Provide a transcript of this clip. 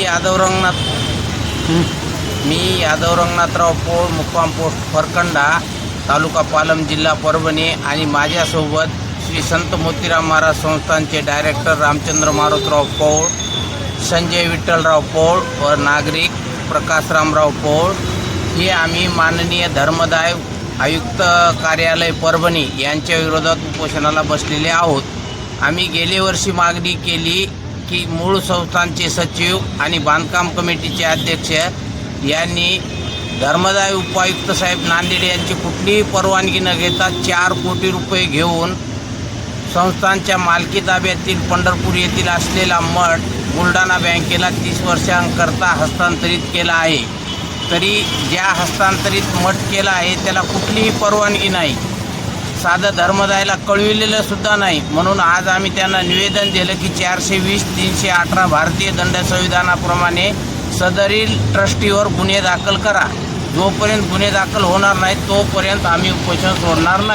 यादव रंगनाथ. मी यादव रंगनाथराव पोळ मुक्काम पोस्ट फरकंडा तालुका पालम जिल्हा परभणी आणि माझ्यासोबत श्री संत मोतीराम महाराज संस्थानचे डायरेक्टर रामचंद्र मारुतराव पौळ संजय विठ्ठलराव पौळ व नागरिक प्रकाशरामराव पौळ. हे आम्ही माननीय धर्मदाय आयुक्त कार्यालय परभणी यांच्या विरोधात उपोषणाला बसलेले आहोत. आम्ही गेले वर्षी मागणी केली की मूळ संस्थांचे सचिव आणि बांधकाम कमिटीचे अध्यक्ष यांनी धर्मदाय उपायुक्त साहेब नांदेड यांची कुठलीही परवानगी न घेता चार कोटी रुपये घेऊन संस्थांच्या मालकी ताब्यातील पंढरपूर येथील असलेला मठ बुलढाणा बँकेला तीस वर्षांकरता हस्तांतरित केला आहे. तरी ज्या हस्तांतरित मठ केला आहे त्याला कुठलीही परवानगी नाही. साधं धर्मदायला कळविलेलं सुद्धा नाही. म्हणून आज आम्ही त्यांना निवेदन दिलं की चारशे वीस तीनशे अठरा भारतीय दंड संविधानाप्रमाणे सदरील ट्रस्टीवर गुन्हे दाखल करा. जोपर्यंत गुन्हे दाखल होणार नाहीत तोपर्यंत आम्ही उपोषण सोडणार नाही.